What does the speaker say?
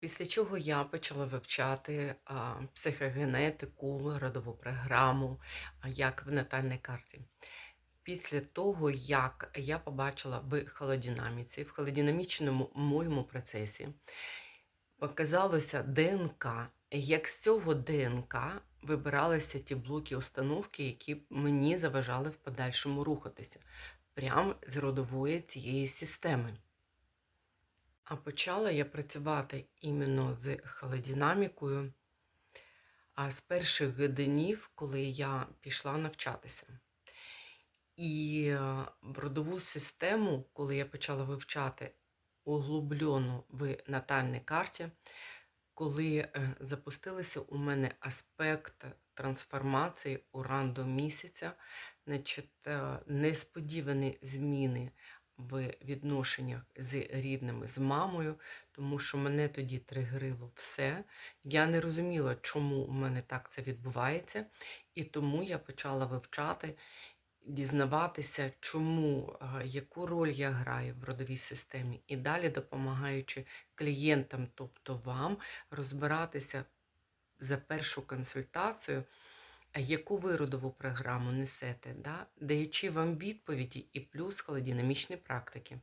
Після чого я почала вивчати а, психогенетику, родову програму, а, як в натальній карті. Після того, як я побачила в холодинаміці, в холодинамічному моєму процесі, показалося ДНК, як з цього ДНК вибиралися ті блоки установки, які мені заважали в подальшому рухатися, прямо з родової цієї системи. А почала я працювати іменно з холодинамікою а з перших годинів, коли я пішла навчатися. І е, родову систему, коли я почала вивчати углублено в натальній карті, коли е, запустилися у мене аспект трансформації уран до місяця, значить, е, несподівані зміни в відношеннях з рідними, з мамою, тому що мене тоді тригерило все. Я не розуміла, чому у мене так це відбувається, і тому я почала вивчати, дізнаватися, чому, яку роль я граю в родовій системі, і далі допомагаючи клієнтам, тобто вам, розбиратися за першу консультацію, яку ви родову програму несете, да? даючи вам відповіді і плюс холодинамічні практики.